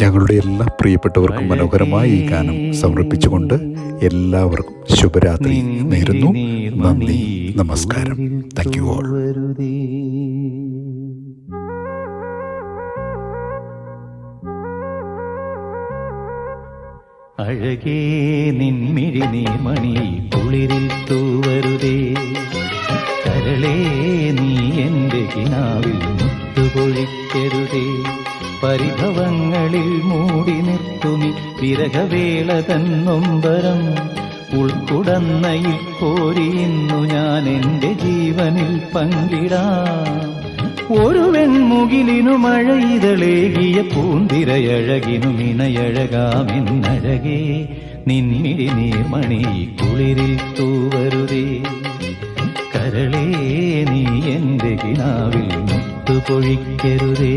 ഞങ്ങളുടെ എല്ലാ പ്രിയപ്പെട്ടവർക്കും മനോഹരമായി ഈ ഗാനം സമർപ്പിച്ചുകൊണ്ട് എല്ലാവർക്കും ശുഭരാത്രി നേരുന്നു. നന്ദി. നമസ്കാരം. താങ്ക് യു ഓൾ അഴകേ നിൻമിഴി നീർമണി കുളിരിൽ തൂവരുതേ. കരളേ നീ എന്റെ കിനാവിൽ മുത്തുപൊഴിക്കരുതേ പരിഭവങ്ങളിൽ മൂടി നിർത്തുമി. വിരഹവേള തന്നൊമ്പരം ഉൾക്കുടന്നയിൽ കോരിയുന്നു ഞാൻ എന്റെ ജീവനിൽ പങ്കിടാം. ഒരു വെൺമുകിലിനു മഴയിതളേകിയ പൂന്തിരയഴകിനു മിണയഴകാമെന്നഴകേ. നിന്നിടി നീർമണി കുളിരിൽ തൂവരുതേ. കരളേ നീ എന്റെ കിനാവിൽ മുത്തുപൊഴിക്കരുതേ